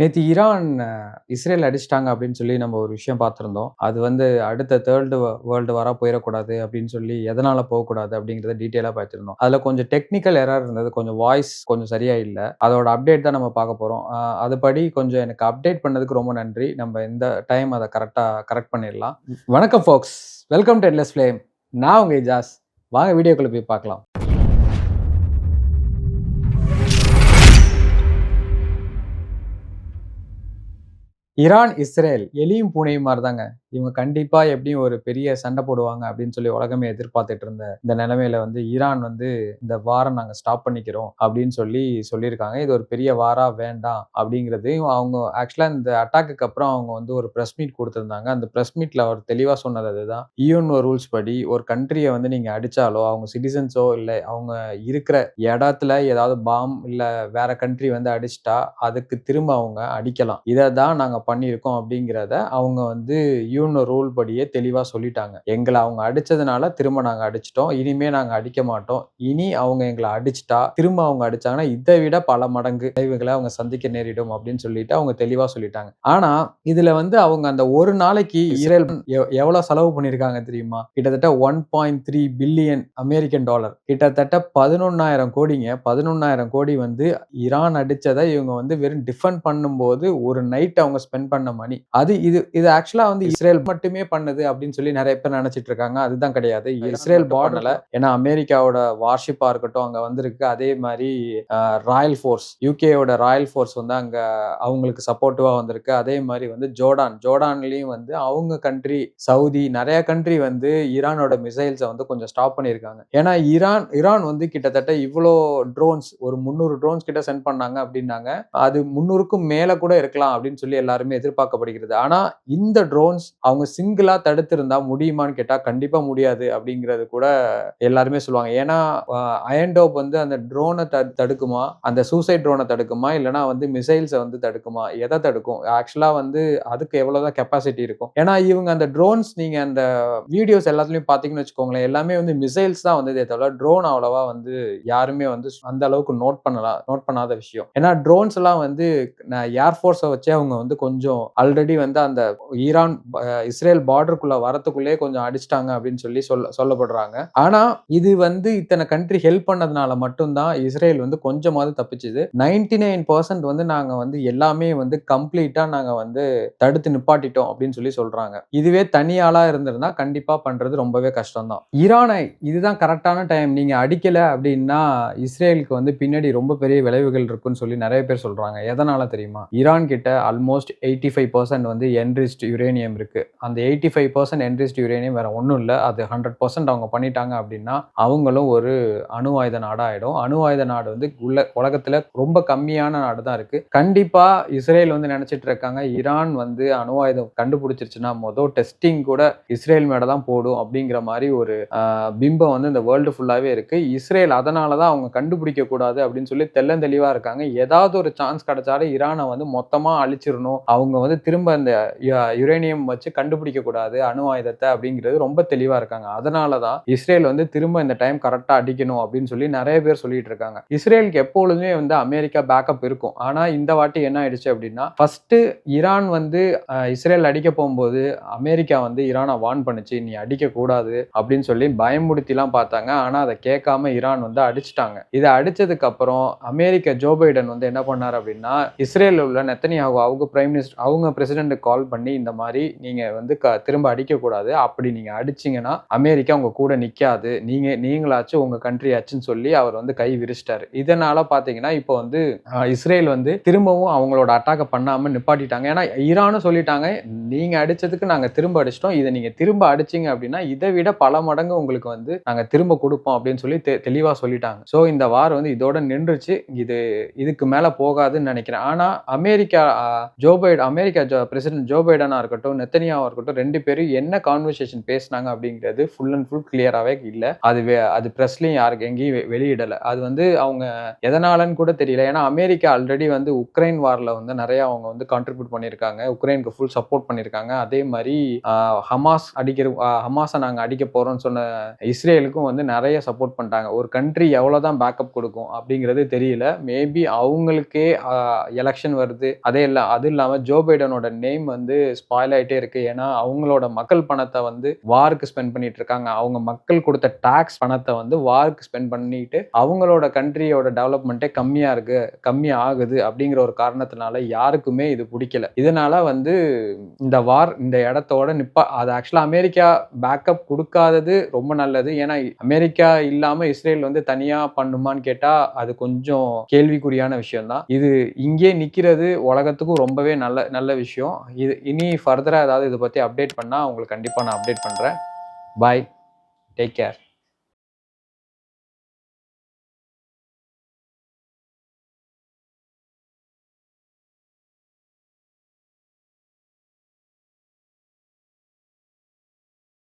நேற்று Iran Israel அடிச்சிட்டாங்க அப்படின்னு சொல்லி நம்ம ஒரு விஷயம் பார்த்துருந்தோம். அது வந்து அடுத்த தேர்டு வேர்ல்டு வர போயிடக்கூடாது அப்படின்னு சொல்லி எதனால போகக்கூடாது அப்படிங்கிறத டீட்டெயிலாக பார்த்துருந்தோம் அதில் கொஞ்சம் டெக்னிக்கல் எரர் இருந்தது. கொஞ்சம் வாய்ஸ் கொஞ்சம் சரியாக இல்லை அதோட அப்டேட் தான் நம்ம பார்க்க போகிறோம் அதுபடி கொஞ்சம் எனக்கு அப்டேட் பண்ணதுக்கு ரொம்ப நன்றி. நம்ம இந்த டைம் அதை கரெக்டாக கரெக்ட் பண்ணிடலாம். வணக்கம் folks. Welcome to endless flame. நான் உங்கள் ஜாஸ் வாங்க வீடியோக்குள்ளே போய் பார்க்கலாம். ஈரான், இஸ்ரேல் எலியும் பூனையும் மாதிரி தாங்க. இவங்க கண்டிப்பாக எப்படியும் ஒரு பெரிய சண்டை போடுவாங்க அப்படின்னு சொல்லி உலகமே எதிர்பார்த்துட்டு இருந்த இந்த நிலைமையில வந்து ஈரான் வந்து இந்த வாரம் நாங்கள் ஸ்டாப் பண்ணிக்கிறோம் அப்படின்னு சொல்லி சொல்லியிருக்காங்க. இது ஒரு பெரிய வாரா வேண்டாம் அப்படிங்கிறதையும் அவங்க ஆக்சுவலாக இந்த அட்டாக்குக்கு அப்புறம் அவங்க வந்து ஒரு ப்ரெஸ் மீட் கொடுத்துருந்தாங்க அந்த ப்ரெஸ் மீட்ல அவர் தெளிவாக சொன்னது அதுதான். யூஎன்ஓ ரூல்ஸ் படி ஒரு கண்ட்ரியை வந்து நீங்கள் அடித்தாலோ அவங்க சிட்டிசன்ஸோ இல்லை அவங்க இருக்கிற இடத்துல ஏதாவது பாம் இல்லை வேற கண்ட்ரி வந்து அடிச்சிட்டா அதுக்கு திரும்ப அவங்க அடிக்கலாம். இதை தான் நாங்கள் பண்ணியிருக்கோம் அப்படிங்கிறத அவங்க வந்து யூ யூஎன்ஓ ரூல் படியே தெளிவாக சொல்லிட்டாங்க. எங்களை அவங்க அடிச்சதுனால திரும்ப நாங்கள் அடிச்சிட்டோம் இனிமே நாங்கள் அடிக்க மாட்டோம். இனி அவங்க எங்களை அடிச்சிட்டா திரும்ப அவங்க அடிச்சாங்கன்னா, இதை விட பல மடங்கு விளைவுகள அவங்க சந்திக்க நேரிடும் அப்படின்னு சொல்லிட்டு அவங்க தெளிவாக சொல்லிட்டாங்க. ஆனா, இதுல வந்து அவங்க அந்த ஒரு நாளைக்கு இஸ்ரேல் எவ்வளோ எவ்வளவு செலவு பண்ணியிருக்காங்க தெரியுமா? கிட்டத்தட்ட 1.3 பில்லியன் அமெரிக்கன் டாலர். கிட்டத்தட்ட 11,000 கோடிங்க. 11,000 கோடி வந்து ஈரான் அடிச்சதை இவங்க வந்து வெறும் டிஃபெண்ட் பண்ணும்போது ஒரு நைட் அவங்க ஸ்பெண்ட் பண்ண மணி. அது இது இது ஆக்சுவலா வந்து இஸ்ரேல் மட்டுமே பண்ணுது அப்படின்னு சொல்லி நெறைய பேர் நெனச்சிட்டு இருக்காங்க. அதுதான் கிடையாது. இஸ்ரேல் பார்டர்ல ஏன்னா அமெரிக்காவோட வார்ஷிப்பா இருக்கட்டும் அங்க வந்திருக்கு. அதே அ ராயல் ஃபோர்ஸ் யுகேயோட ராயல் ஃபோர்ஸ் வந்து அங்க அவங்களுக்கு சப்போர்ட்டிவா வந்திருக்கு. அதே மாரி வந்து ஜோர்டான் ஜோர்டான்லயும் வந்து அவங்க கண்ட்ரி சவுதி நெறைய கண்ட்ரி வந்து ஈரானோட மிசைல்ஸ வந்து கொஞ்சம் ஸ்டாப் பண்ணியிருக்காங்க. ஏன்னா ஈரான் ஈரான் வந்து கிட்டத்தட்ட இவ்ளோ ட்ரோன்ஸ் ஒரு 300 ட்ரோன்ஸ் கிட்ட சென்ட் பண்ணாங்க அப்படின்னாங்க. அது 300க்கும் மேல கூட இருக்கலாம் அப்படின்னு சொல்லி எல்லாருமே எதிர்பார்க்கப்படுகிறது. ஆனா இந்த ட்ரோன்ஸ் அவங்க சிங்கிளா தடுத்திருந்தா முடியுமான்னு கேட்டா கண்டிப்பா முடியாது அப்படிங்கிறது கூட எல்லாருமே சொல்லுவாங்க. ஏன்னா அயன்டோப் வந்து அந்த ட்ரோனை த தடுக்குமா? அந்த சூசைட் ட்ரோனை தடுக்குமா? இல்லைனா வந்து மிசைல்ஸை வந்து தடுக்குமா? எதை தடுக்கும்? ஆக்சுவலா வந்து அதுக்கு எவ்வளவுதான் கெப்பாசிட்டி இருக்கும். ஏன்னா இவங்க அந்த ட்ரோன்ஸ் நீங்க அந்த வீடியோஸ் எல்லாத்துலயும் பார்த்தீங்கன்னு வச்சுக்கோங்களேன், எல்லாமே வந்து மிசைல்ஸ் தான் வந்ததே தவிர ட்ரோன் அவ்வளவா வந்து யாருமே வந்து அந்த அளவுக்கு நோட் பண்ணலாம் நோட் பண்ணாத விஷயம். ஏன்னா ட்ரோன்ஸ் எல்லாம் வந்து ஏர்ஃபோர்ஸை ஏர் வச்சே அவங்க வந்து கொஞ்சம் ஆல்ரெடி வந்து அந்த ஈரான் இஸ்ரேல் பார்டருக்குள்ள வரத்துக்குள்ளே கொஞ்சம் அடிச்சிட்டாங்க அப்படின்னு சொல்லி சொல்ல சொல்லப்படுறாங்க. ஆனா இது வந்து இத்தனை கண்ட்ரி ஹெல்ப் பண்ணதுனால மட்டும்தான் இஸ்ரேல் வந்து கொஞ்சமாவது தப்பிச்சுது நைன்டி நைன் பர்சன்ட் வந்து நாங்க வந்து எல்லாமே வந்து கம்ப்ளீட்டா நாங்க வந்து தடுத்து நிப்பாட்டிட்டோம் அப்படின்னு சொல்லி சொல்றாங்க. இதுவே தனியாளா இருந்திருந்தா கண்டிப்பா பண்றது ரொம்பவே கஷ்டம் தான். ஈரானை இதுதான் கரெக்டான டைம் நீங்க அடிக்கல அப்படின்னா இஸ்ரேலுக்கு வந்து பின்னாடி ரொம்ப பெரிய விளைவுகள் இருக்குன்னு சொல்லி நிறைய பேர் சொல்றாங்க. எதனால தெரியுமா? ஈரான் கிட்ட ஆல்மோஸ்ட் 85% வந்து என்ரிச்ட் யுரேனியம் இருக்கு. அந்த eighty five percent enriched uranium வேறு ஒன்றும் இல்லை. அது 100% அவங்க பண்ணிட்டாங்க அப்படின்னா, அவங்களும் ஒரு அணு ஆயுத நாடா ஆயிடும். அணு ஆயுத நாடு வந்து உள்ள உலகத்தில் ரொம்ப கம்மியான நாடு தான் இருக்குது கண்டிப்பாக இஸ்ரேல் வந்து நினச்சிட்டு இருக்காங்க, ஈரான் வந்து அணு ஆயுதம் கண்டுபிடிச்சிருச்சுன்னா மொதல் டெஸ்டிங் கூட இஸ்ரேல் மேலே தான் போடும். அப்படிங்கிற மாதிரி ஒரு பிம்பம் வந்து இந்த வேர்ல்டு ஃபுல்லாகவே இருக்குது இஸ்ரேல் அதனால தான் அவங்க கண்டுபிடிக்க கூடாது அப்படின்னு சொல்லி தெள்ளந்தெளிவாக இருக்காங்க. ஏதாவது ஒரு சான்ஸ் கிடைச்சாலும் ஈரானை வந்து மொத்தமாக அழிச்சிடணும். அவங்க வந்து திரும்ப அந்த யு யுரேனியம் வச்சு கண்டுபிடிக்க கூடாது அணு ஆயுதத்தை அப்படிங்கிறது ரொம்ப தெளிவா இருக்காங்க. அதனால தான் இஸ்ரேல் வந்து திரும்ப இந்த டைம் கரெக்டா அடிக்கணும் அப்படின்னு சொல்லி நிறைய பேர் சொல்லிட்டு இருக்காங்க. இஸ்ரேலுக்கு எப்பொழுதுமே வந்து அமெரிக்கா பேக்கப் இருக்கும். ஆனா இந்த வாட்டி என்ன ஆயிடுச்சு அப்படின்னா, ஃபர்ஸ்ட் ஈரான் வந்து இஸ்ரேல் அடிக்க போகும்போது அமெரிக்கா வந்து ஈரானை வான் பண்ணுச்சு. நீ அடிக்கக்கூடாது அப்படின்னு சொல்லி பயமுடுத்திலாம் பார்த்தாங்க. ஆனா அதை கேட்காம ஈரான் வந்து அடிச்சுட்டாங்க. இதை அடிச்சதுக்கு அப்புறம் அமெரிக்க ஜோ பைடன் வந்து என்ன பண்ணாரு அப்படின்னா, இஸ்ரேலில் உள்ள நெத்தனியாகு அவங்க பிரைம் மினிஸ்டர் அவங்க பிரசிடென்ட் கால் பண்ணி இந்த மாதிரி நீங்க வந்து க திரும்ப அடிக்கக்கூடாது அப்படி நீங்க அடிச்சீங்கன்னா அமெரிக்கா உங்க கூட நிக்காது. நீங்க நீங்களாச்சும் உங்க கண்ட்ரி ஆச்சுன்னு சொல்லி அவர் வந்து கை விரிச்சிட்டாரு இதனால பார்த்தீங்கன்னா, இப்போ வந்து இஸ்ரேல் வந்து திரும்பவும் அவங்களோட அட்டாக்கை பண்ணாம நிப்பாட்டிட்டாங்க. ஏன்னா ஈரானும் சொல்லிட்டாங்க, நீங்க அடிச்சதுக்கு நாங்க திரும்ப அடிச்சிட்டோம் இதை நீங்க திரும்ப அடிச்சீங்க அப்படின்னா, இதை விட பல மடங்கு உங்களுக்கு வந்து நாங்க திரும்ப கொடுப்போம் அப்படின்னு சொல்லி தெ தெளிவா சொல்லிட்டாங்க. ஸோ இந்த வார் வந்து இதோட நின்றுச்சு. இது இதுக்கு மேல போகாதுன்னு நினைக்கிறேன் ஆனா America Joe Biden America Joe president Joe பைடனாக இருக்கட்டும், நெத்தனியாகு நெத்தனியாவா இருக்கட்டும் ரெண்டு பேரும் என்ன கான்வர்சேஷன் பேசினாங்க அப்படிங்கிறது ஃபுல் அண்ட் ஃபுல் கிளியராகவே இல்லை. அது அது ப்ரெஸ்லையும் யாருக்கு எங்கேயும் வெளியிடலை. அது வந்து அவங்க எதனாலன்னு கூட தெரியல. ஏன்னா அமெரிக்கா ஆல்ரெடி வந்து உக்ரைன் வாரில் வந்து நிறைய அவங்க வந்து கான்ட்ரிபியூட் பண்ணியிருக்காங்க. உக்ரைனுக்கு ஃபுல் சப்போர்ட் பண்ணியிருக்காங்க. அதே மாதிரி ஹமாஸ் அடிக்கிற ஹமாஸை நாங்கள் அடிக்க போகிறோம்னு சொன்ன இஸ்ரேலுக்கும் வந்து நிறைய சப்போர்ட் பண்ணிட்டாங்க. ஒரு கண்ட்ரி எவ்வளோதான் பேக்கப் கொடுக்கும் அப்படிங்கிறது தெரியல. மேபி அவங்களுக்கே எலெக்ஷன் வருது. அதே இல்லை அது இல்லாமல் ஜோ பைடனோட நேம் வந்து ஸ்பாயில் ஆகிட்டே இருக்கு. ஏன்னா அவங்களோட மக்கள் பணத்தை வந்து வாருக்கு ஸ்பெண்ட் பண்ணிட்டு இருக்காங்க. அவங்க மக்கள் கொடுத்த டாக்ஸ் பணத்தை வந்து வாருக்கு ஸ்பெண்ட் பண்ணிட்டு அவங்களோட கண்ட்ரியோட டெவலப்மெண்ட்டே கம்மியா இருக்கு கம்மி ஆகுது அப்படிங்கிற ஒரு காரணத்தினால யாருக்குமே இது பிடிக்கல. இதனால வந்து இந்த வார் இந்த இடத்தோட நிப்பா அது ஆக்சுவலா அமெரிக்கா பேக்கப் கொடுக்காதது ரொம்ப நல்லது. ஏன்னா அமெரிக்கா இல்லாம இஸ்ரேல் வந்து தனியா பண்ணுமான்னு கேட்டா அது கொஞ்சம் கேள்விக்குறியான விஷயம் தான் இது இங்கே நிக்கிறது உலகத்துக்கும் ரொம்பவே நல்ல நல்ல விஷயம். இது இனி ஃபர்தரா ஏதாவது இதை பத்தி அப்டேட் பண்ணா உங்களுக்கு கண்டிப்பா நான் அப்டேட் பண்றேன். Bye take care